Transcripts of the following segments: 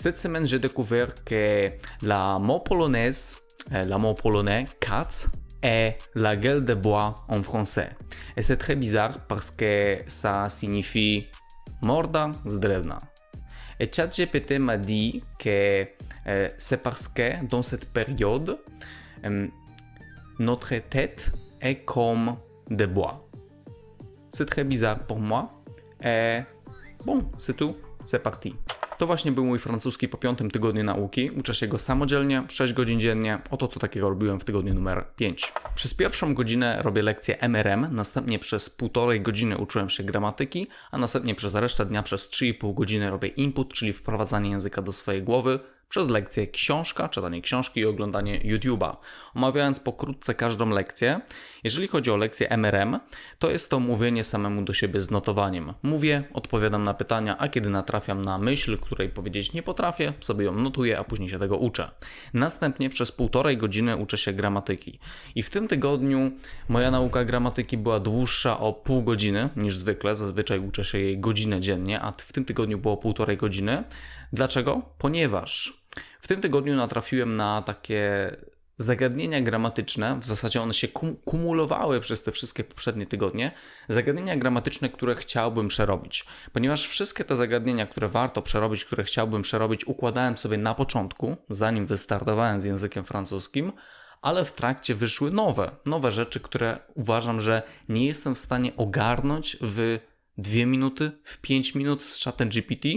Cette semaine, j'ai découvert que la mot polonaise, euh, la mot polonais katz, est la gueule de bois en français. Et c'est très bizarre parce que ça signifie morda z. Et ChatGPT m'a dit que euh, c'est parce que dans cette période, euh, notre tête est comme de bois. C'est très bizarre pour moi. Et bon, c'est tout. C'est parti. To właśnie był mój francuski po piątym tygodniu nauki. Uczę się go samodzielnie, 6 godzin dziennie. Oto co takiego robiłem w tygodniu numer 5. Przez pierwszą godzinę robię lekcję MRM, następnie przez półtorej godziny uczyłem się gramatyki, a następnie przez resztę dnia przez 3,5 godziny robię input, czyli wprowadzanie języka do swojej głowy, przez lekcję książka, czytanie książki i oglądanie YouTube'a. Omawiając pokrótce każdą lekcję, jeżeli chodzi o lekcję MRM, to jest to mówienie samemu do siebie z notowaniem. Mówię, odpowiadam na pytania, a kiedy natrafiam na myśl, której powiedzieć nie potrafię, sobie ją notuję, a później się tego uczę. Następnie przez półtorej godziny uczę się gramatyki. I w tym tygodniu moja nauka gramatyki była dłuższa o pół godziny niż zwykle. Zazwyczaj uczę się jej godzinę dziennie, a w tym tygodniu było półtorej godziny. Dlaczego? Ponieważ w tym tygodniu natrafiłem na takie zagadnienia gramatyczne, w zasadzie one się kum kumulowały przez te wszystkie poprzednie tygodnie, zagadnienia gramatyczne, które chciałbym przerobić. Ponieważ wszystkie te zagadnienia, które warto przerobić, które chciałbym przerobić, układałem sobie na początku, zanim wystartowałem z językiem francuskim, ale w trakcie wyszły nowe, nowe rzeczy, które uważam, że nie jestem w stanie ogarnąć w dwie minuty, w pięć minut z chatem GPT,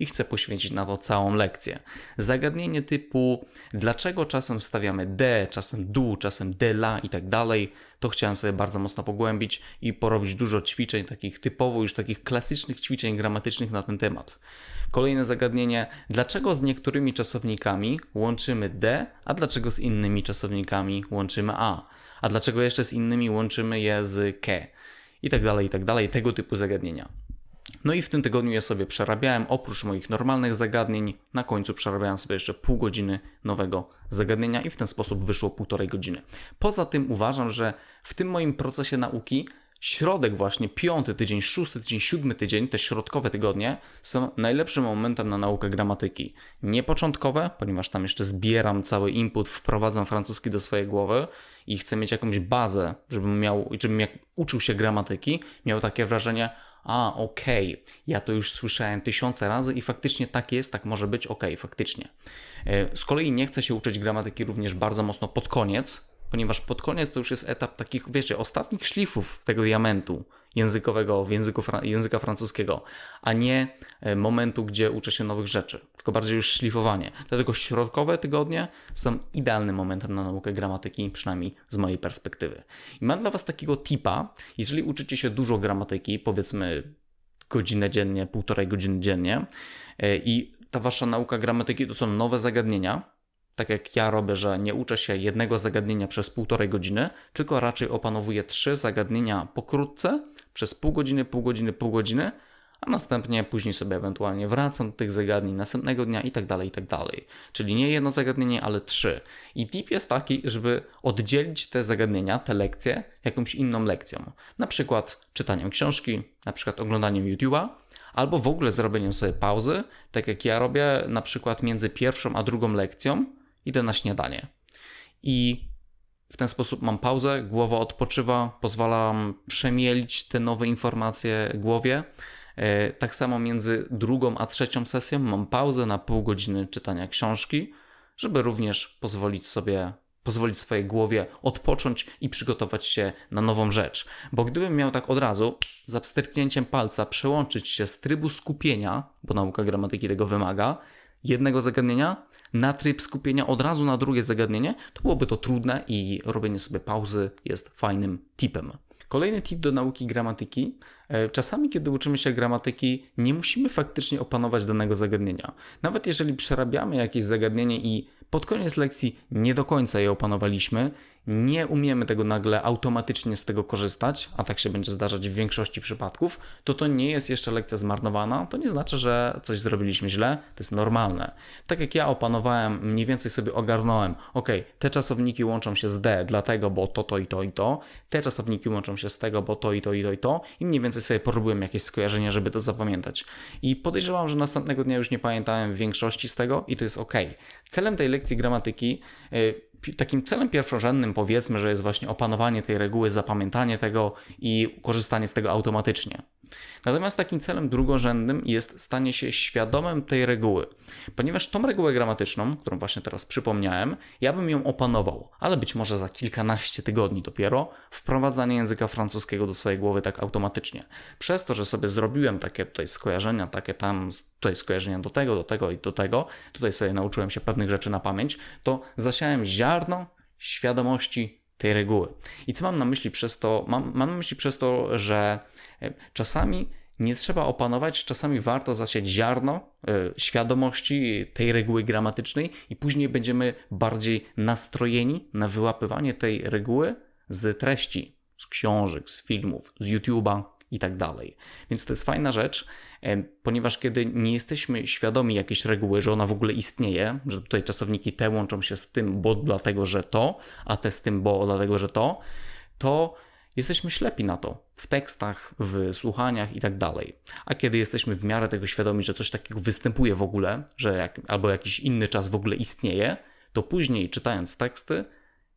i chcę poświęcić na to całą lekcję. Zagadnienie typu dlaczego czasem wstawiamy D, czasem du, czasem de la i tak dalej, to chciałem sobie bardzo mocno pogłębić i porobić dużo ćwiczeń, takich typowo już takich klasycznych ćwiczeń gramatycznych na ten temat. Kolejne zagadnienie, dlaczego z niektórymi czasownikami łączymy D, a dlaczego z innymi czasownikami łączymy A, a dlaczego jeszcze z innymi łączymy je z ke i tak dalej, i tak dalej, tego typu zagadnienia. No i w tym tygodniu ja sobie przerabiałem, oprócz moich normalnych zagadnień, na końcu przerabiałem sobie jeszcze pół godziny nowego zagadnienia i w ten sposób wyszło półtorej godziny. Poza tym uważam, że w tym moim procesie nauki środek właśnie, piąty tydzień, szósty tydzień, siódmy tydzień, te środkowe tygodnie są najlepszym momentem na naukę gramatyki. Nie początkowe, ponieważ tam jeszcze zbieram cały input, wprowadzam francuski do swojej głowy i chcę mieć jakąś bazę, żebym miał, żebym jak uczył się gramatyki, miał takie wrażenie, a okej, okay, ja to już słyszałem tysiące razy i faktycznie tak jest, tak może być, okej, okay, faktycznie. E, z kolei nie chcę się uczyć gramatyki również bardzo mocno pod koniec, ponieważ pod koniec to już jest etap takich, wiecie, ostatnich szlifów tego diamentu językowego w języku, języka francuskiego, a nie e, momentu, gdzie uczę się nowych rzeczy, tylko bardziej już szlifowanie. Dlatego środkowe tygodnie są idealnym momentem na naukę gramatyki, przynajmniej z mojej perspektywy. I mam dla Was takiego tipa, jeżeli uczycie się dużo gramatyki, powiedzmy godzinę dziennie, półtorej godziny dziennie e, i ta Wasza nauka gramatyki to są nowe zagadnienia, tak jak ja robię, że nie uczę się jednego zagadnienia przez półtorej godziny, tylko raczej opanowuję trzy zagadnienia pokrótce przez pół godziny, pół godziny, pół godziny, a następnie później sobie ewentualnie wracam do tych zagadnień następnego dnia i tak dalej, i tak dalej. Czyli nie jedno zagadnienie, ale trzy. I tip jest taki, żeby oddzielić te zagadnienia, te lekcje jakąś inną lekcją. Na przykład czytaniem książki, na przykład oglądaniem YouTube'a, albo w ogóle zrobieniem sobie pauzy, tak jak ja robię na przykład między pierwszą a drugą lekcją, idę na śniadanie. I w ten sposób mam pauzę, głowa odpoczywa, pozwalam przemielić te nowe informacje głowie. E, tak samo między drugą a trzecią sesją mam pauzę na pół godziny czytania książki, żeby również pozwolić sobie, pozwolić swojej głowie odpocząć i przygotować się na nową rzecz. Bo gdybym miał tak od razu, za pstryknięciem palca, przełączyć się z trybu skupienia, bo nauka gramatyki tego wymaga, jednego zagadnienia na tryb skupienia od razu na drugie zagadnienie, to byłoby to trudne i robienie sobie pauzy jest fajnym tipem. Kolejny tip do nauki gramatyki. E, czasami, kiedy uczymy się gramatyki, nie musimy faktycznie opanować danego zagadnienia. Nawet jeżeli przerabiamy jakieś zagadnienie i pod koniec lekcji nie do końca je opanowaliśmy, nie umiemy tego nagle automatycznie z tego korzystać, a tak się będzie zdarzać w większości przypadków, to to nie jest jeszcze lekcja zmarnowana. To nie znaczy, że coś zrobiliśmy źle, to jest normalne. Tak jak ja opanowałem, mniej więcej sobie ogarnąłem, ok, te czasowniki łączą się z D, dlatego, bo to, to i to i to, te czasowniki łączą się z tego, bo to i to i to i to, i mniej więcej sobie porobiłem jakieś skojarzenia, żeby to zapamiętać. I podejrzewam, że następnego dnia już nie pamiętałem większości z tego i to jest ok. Celem tej lekcji gramatyki, yy, takim celem pierwszorzędnym powiedzmy, że jest właśnie opanowanie tej reguły, zapamiętanie tego i korzystanie z tego automatycznie. Natomiast takim celem drugorzędnym jest stanie się świadomym tej reguły, ponieważ tą regułę gramatyczną, którą właśnie teraz przypomniałem, ja bym ją opanował, ale być może za kilkanaście tygodni dopiero wprowadzanie języka francuskiego do swojej głowy tak automatycznie. Przez to, że sobie zrobiłem takie tutaj skojarzenia, takie tam tutaj skojarzenia do tego, do tego i do tego, tutaj sobie nauczyłem się pewnych rzeczy na pamięć, to zasiałem ziarno świadomości tej reguły. I co mam na myśli przez to? Mam, mam na myśli przez to, że czasami nie trzeba opanować, czasami warto zasiać ziarno y, świadomości tej reguły gramatycznej i później będziemy bardziej nastrojeni na wyłapywanie tej reguły z treści, z książek, z filmów, z YouTube'a i tak dalej. Więc to jest fajna rzecz, y, ponieważ kiedy nie jesteśmy świadomi jakiejś reguły, że ona w ogóle istnieje, że tutaj czasowniki te łączą się z tym, bo dlatego, że to, a te z tym, bo dlatego, że to, to jesteśmy ślepi na to w tekstach, w słuchaniach i tak dalej. A kiedy jesteśmy w miarę tego świadomi, że coś takiego występuje w ogóle, że jak, albo jakiś inny czas w ogóle istnieje, to później czytając teksty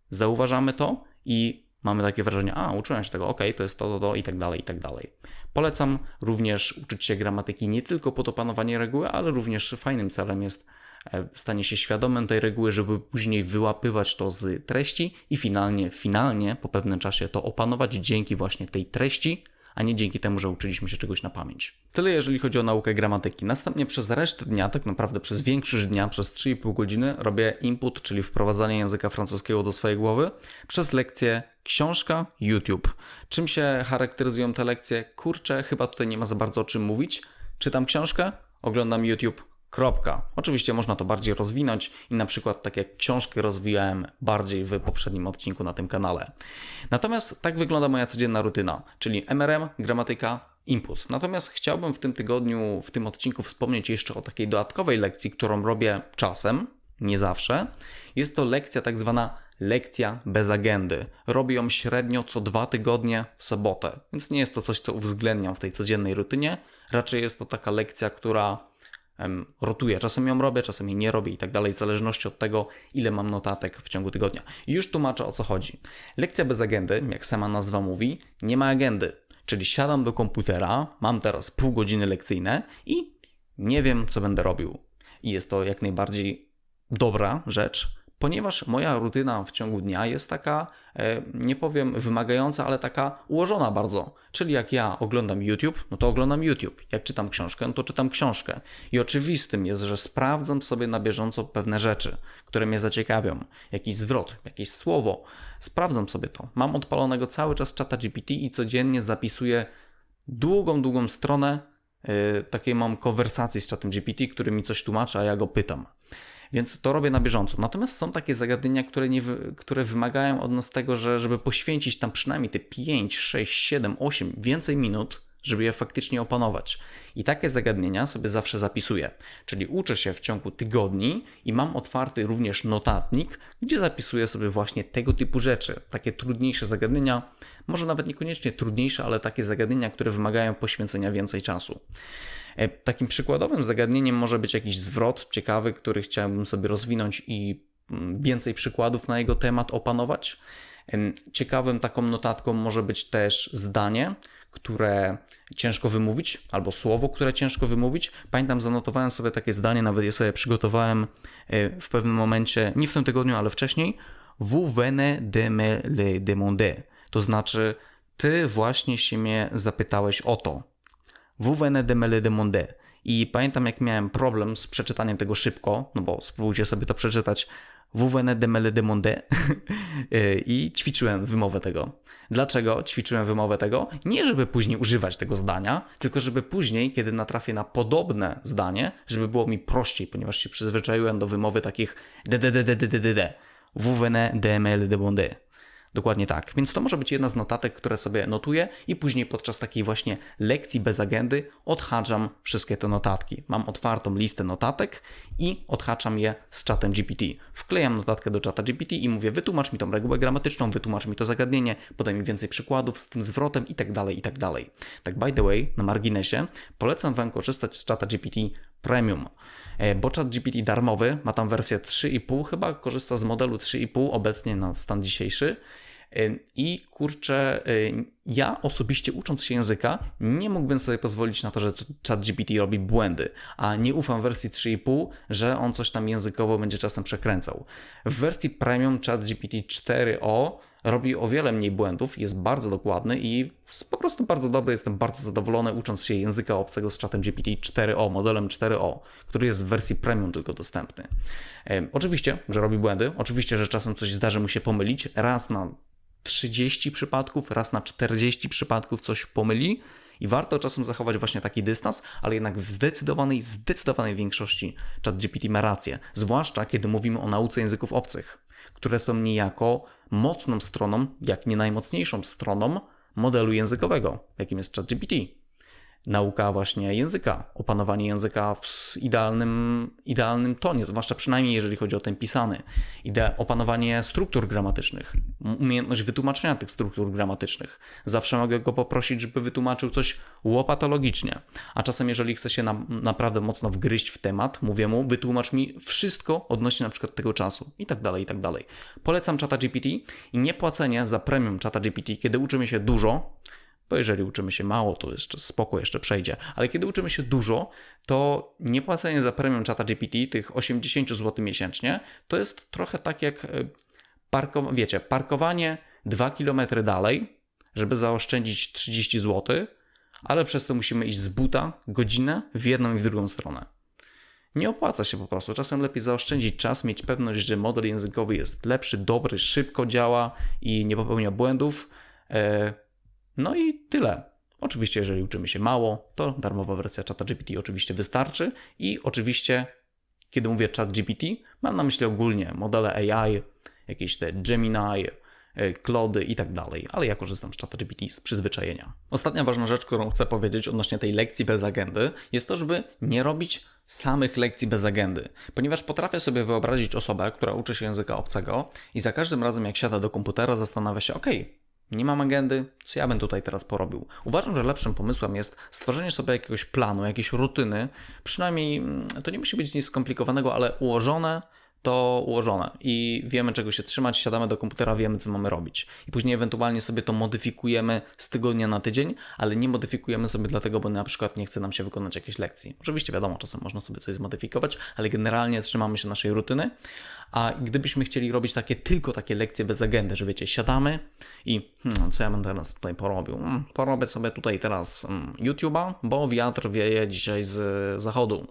zauważamy to i mamy takie wrażenie, a uczyłem się tego, ok, to jest to, to, to i tak dalej, i tak dalej. Polecam również uczyć się gramatyki nie tylko pod opanowanie reguły, ale również fajnym celem jest stanie się świadomym tej reguły, żeby później wyłapywać to z treści i finalnie, finalnie po pewnym czasie to opanować dzięki właśnie tej treści, a nie dzięki temu, że uczyliśmy się czegoś na pamięć. Tyle jeżeli chodzi o naukę gramatyki. Następnie przez resztę dnia, tak naprawdę przez większość dnia, przez 3,5 godziny robię input, czyli wprowadzanie języka francuskiego do swojej głowy przez lekcję książka, YouTube. Czym się charakteryzują te lekcje? Kurczę, chyba tutaj nie ma za bardzo o czym mówić. Czytam książkę, oglądam YouTube, Kropka. Oczywiście można to bardziej rozwinąć i na przykład tak jak książkę rozwijałem bardziej w poprzednim odcinku na tym kanale. Natomiast tak wygląda moja codzienna rutyna, czyli MRM, gramatyka, input. Natomiast chciałbym w tym tygodniu, w tym odcinku wspomnieć jeszcze o takiej dodatkowej lekcji, którą robię czasem, nie zawsze. Jest to lekcja tak zwana lekcja bez agendy. Robię ją średnio co dwa tygodnie w sobotę, więc nie jest to coś, co uwzględniam w tej codziennej rutynie. Raczej jest to taka lekcja, która rotuję. Czasem ją robię, czasem jej nie robię i tak dalej, w zależności od tego, ile mam notatek w ciągu tygodnia. Już tłumaczę o co chodzi. Lekcja bez agendy, jak sama nazwa mówi, nie ma agendy. Czyli siadam do komputera, mam teraz pół godziny lekcyjne i nie wiem, co będę robił. I jest to jak najbardziej dobra rzecz, ponieważ moja rutyna w ciągu dnia jest taka, e, nie powiem wymagająca, ale taka ułożona bardzo. Czyli jak ja oglądam YouTube, no to oglądam YouTube. Jak czytam książkę, no to czytam książkę. I oczywistym jest, że sprawdzam sobie na bieżąco pewne rzeczy, które mnie zaciekawią. Jakiś zwrot, jakieś słowo. Sprawdzam sobie to. Mam odpalonego cały czas czata GPT i codziennie zapisuję długą, długą stronę yy, takiej mam konwersacji z czatem GPT, który mi coś tłumaczy, a ja go pytam. Więc to robię na bieżąco. Natomiast są takie zagadnienia, które, nie, które wymagają od nas tego, że żeby poświęcić tam przynajmniej te 5, 6, 7, 8, więcej minut, żeby je faktycznie opanować. I takie zagadnienia sobie zawsze zapisuję. Czyli uczę się w ciągu tygodni i mam otwarty również notatnik, gdzie zapisuję sobie właśnie tego typu rzeczy. Takie trudniejsze zagadnienia, może nawet niekoniecznie trudniejsze, ale takie zagadnienia, które wymagają poświęcenia więcej czasu. E, takim przykładowym zagadnieniem może być jakiś zwrot ciekawy, który chciałbym sobie rozwinąć i mm, więcej przykładów na jego temat opanować. Ciekawym taką notatką może być też zdanie, które ciężko wymówić, albo słowo, które ciężko wymówić. Pamiętam, zanotowałem sobie takie zdanie, nawet je sobie przygotowałem e, w pewnym momencie, nie w tym tygodniu, ale wcześniej. Vous venez de me le demander. To znaczy, ty właśnie się mnie zapytałeś o to. Vous de me. I pamiętam, jak miałem problem z przeczytaniem tego szybko, no bo spróbujcie sobie to przeczytać. Vous de me. I ćwiczyłem wymowę tego. Dlaczego ćwiczyłem wymowę tego? Nie, żeby później używać tego zdania, tylko żeby później, kiedy natrafię na podobne zdanie, żeby było mi prościej, ponieważ się przyzwyczaiłem do wymowy takich de de de de de. Vous venez de me le demander. Dokładnie tak. Więc to może być jedna z notatek, które sobie notuję i później podczas takiej właśnie lekcji bez agendy odhaczam wszystkie te notatki. Mam otwartą listę notatek i odhaczam je z czatem GPT. Wklejam notatkę do czata GPT i mówię wytłumacz mi tą regułę gramatyczną, wytłumacz mi to zagadnienie, podaj mi więcej przykładów z tym zwrotem i tak dalej, i tak. Tak by the way, na marginesie, polecam Wam korzystać z czata GPT Premium, e, bo czat GPT darmowy ma tam wersję 3,5, chyba korzysta z modelu 3,5 obecnie na stan dzisiejszy. E, I kurczę, e, ja osobiście ucząc się języka, nie mógłbym sobie pozwolić na to, że chat GPT robi błędy, a nie ufam wersji 3,5, że on coś tam językowo będzie czasem przekręcał. W wersji premium chat GPT 4o robi o wiele mniej błędów, jest bardzo dokładny i po prostu bardzo dobry. Jestem bardzo zadowolony ucząc się języka obcego z czatem GPT 4o, modelem 4o, który jest w wersji premium tylko dostępny. Oczywiście, że robi błędy, oczywiście, że czasem coś zdarzy mu się pomylić, raz na 30 przypadków, raz na 40 przypadków coś pomyli, i warto czasem zachować właśnie taki dystans, ale jednak w zdecydowanej, zdecydowanej większości ChatGPT ma rację. Zwłaszcza kiedy mówimy o nauce języków obcych, które są niejako mocną stroną, jak nie najmocniejszą stroną modelu językowego, jakim jest ChatGPT nauka właśnie języka, opanowanie języka w idealnym, idealnym tonie, zwłaszcza przynajmniej jeżeli chodzi o ten pisany, ide opanowanie struktur gramatycznych, umiejętność wytłumaczenia tych struktur gramatycznych. Zawsze mogę go poprosić, żeby wytłumaczył coś łopatologicznie, a czasem jeżeli chce się na, naprawdę mocno wgryźć w temat, mówię mu, wytłumacz mi wszystko odnośnie na przykład tego czasu i tak dalej, i tak dalej. Polecam czata GPT i niepłacenie za premium czata GPT, kiedy uczymy się dużo, bo jeżeli uczymy się mało, to jeszcze spoko jeszcze przejdzie. Ale kiedy uczymy się dużo, to niepłacenie za premium czata GPT, tych 80 zł miesięcznie, to jest trochę tak jak, e, parko, wiecie, parkowanie 2 km dalej, żeby zaoszczędzić 30 zł, ale przez to musimy iść z buta godzinę w jedną i w drugą stronę. Nie opłaca się po prostu. Czasem lepiej zaoszczędzić czas, mieć pewność, że model językowy jest lepszy, dobry, szybko działa i nie popełnia błędów. No i tyle. Oczywiście, jeżeli uczymy się mało, to darmowa wersja ChatGPT oczywiście wystarczy i oczywiście, kiedy mówię ChatGPT, mam na myśli ogólnie modele AI, jakieś te Gemini, Klody e, i tak dalej, ale ja korzystam z ChatGPT z przyzwyczajenia. Ostatnia ważna rzecz, którą chcę powiedzieć odnośnie tej lekcji bez agendy, jest to, żeby nie robić samych lekcji bez agendy, ponieważ potrafię sobie wyobrazić osobę, która uczy się języka obcego i za każdym razem jak siada do komputera zastanawia się, ok, nie mam agendy, co ja bym tutaj teraz porobił? Uważam, że lepszym pomysłem jest stworzenie sobie jakiegoś planu, jakiejś rutyny, przynajmniej mm, to nie musi być nic skomplikowanego, ale ułożone, to ułożone i wiemy czego się trzymać, siadamy do komputera, wiemy co mamy robić. I później ewentualnie sobie to modyfikujemy z tygodnia na tydzień, ale nie modyfikujemy sobie dlatego, bo na przykład nie chce nam się wykonać jakiejś lekcji. Oczywiście wiadomo, czasem można sobie coś zmodyfikować, ale generalnie trzymamy się naszej rutyny. A gdybyśmy chcieli robić takie tylko takie lekcje bez agendy, że wiecie, siadamy i hmm, co ja będę teraz tutaj porobił? Hmm, porobię sobie tutaj teraz hmm, YouTube'a, bo wiatr wieje dzisiaj z zachodu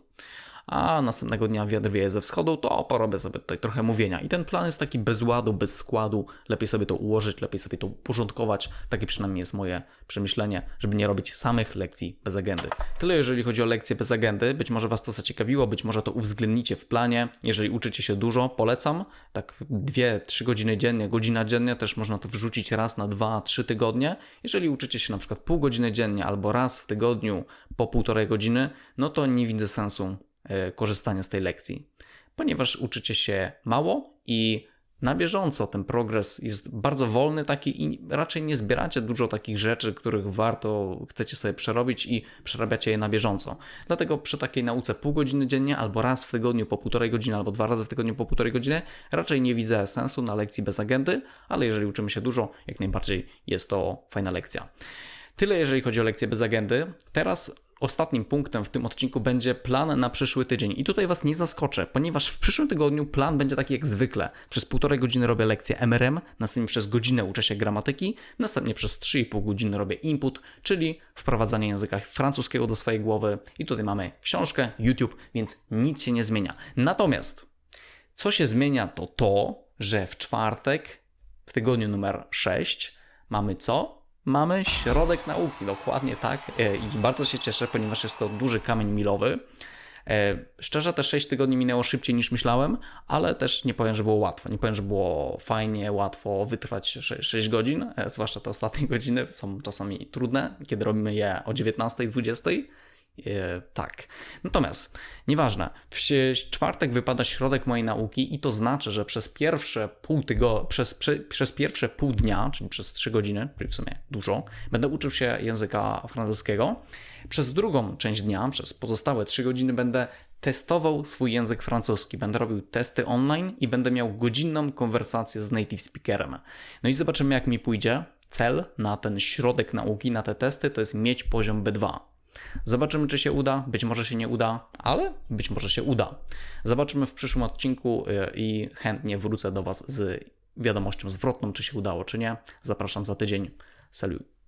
a następnego dnia wiatr wieje ze wschodu, to porobię sobie tutaj trochę mówienia. I ten plan jest taki bez ładu, bez składu, lepiej sobie to ułożyć, lepiej sobie to uporządkować. Takie przynajmniej jest moje przemyślenie, żeby nie robić samych lekcji bez agendy. Tyle jeżeli chodzi o lekcje bez agendy, być może Was to zaciekawiło, być może to uwzględnicie w planie. Jeżeli uczycie się dużo, polecam, tak 2-3 godziny dziennie, godzina dziennie, też można to wrzucić raz na 2-3 tygodnie. Jeżeli uczycie się na przykład pół godziny dziennie albo raz w tygodniu po półtorej godziny, no to nie widzę sensu korzystania z tej lekcji, ponieważ uczycie się mało i na bieżąco ten progres jest bardzo wolny taki i raczej nie zbieracie dużo takich rzeczy, których warto, chcecie sobie przerobić i przerabiacie je na bieżąco. Dlatego przy takiej nauce pół godziny dziennie, albo raz w tygodniu po półtorej godziny, albo dwa razy w tygodniu po półtorej godziny, raczej nie widzę sensu na lekcji bez agendy, ale jeżeli uczymy się dużo, jak najbardziej jest to fajna lekcja. Tyle jeżeli chodzi o lekcje bez agendy. Teraz Ostatnim punktem w tym odcinku będzie plan na przyszły tydzień. I tutaj Was nie zaskoczę, ponieważ w przyszłym tygodniu plan będzie taki jak zwykle. Przez półtorej godziny robię lekcję MRM, następnie przez godzinę uczę się gramatyki, następnie przez 3,5 godziny robię input, czyli wprowadzanie języka francuskiego do swojej głowy. I tutaj mamy książkę, YouTube, więc nic się nie zmienia. Natomiast co się zmienia to to, że w czwartek, w tygodniu numer 6 mamy co? Mamy środek nauki, dokładnie tak. E, I bardzo się cieszę, ponieważ jest to duży kamień milowy. E, szczerze, te 6 tygodni minęło szybciej niż myślałem, ale też nie powiem, że było łatwo. Nie powiem, że było fajnie, łatwo wytrwać 6, 6 godzin, e, zwłaszcza te ostatnie godziny są czasami trudne, kiedy robimy je o 19, 20. E, tak. Natomiast, nieważne, w czwartek wypada środek mojej nauki i to znaczy, że przez pierwsze pół tygo, przez, prze, przez pierwsze pół dnia, czyli przez 3 godziny, czyli w sumie dużo, będę uczył się języka francuskiego. Przez drugą część dnia, przez pozostałe 3 godziny będę testował swój język francuski. Będę robił testy online i będę miał godzinną konwersację z native speakerem. No i zobaczymy, jak mi pójdzie. Cel na ten środek nauki, na te testy, to jest mieć poziom B2. Zobaczymy, czy się uda. Być może się nie uda, ale być może się uda. Zobaczymy w przyszłym odcinku y, i chętnie wrócę do Was z wiadomością zwrotną, czy się udało, czy nie. Zapraszam za tydzień. Salut.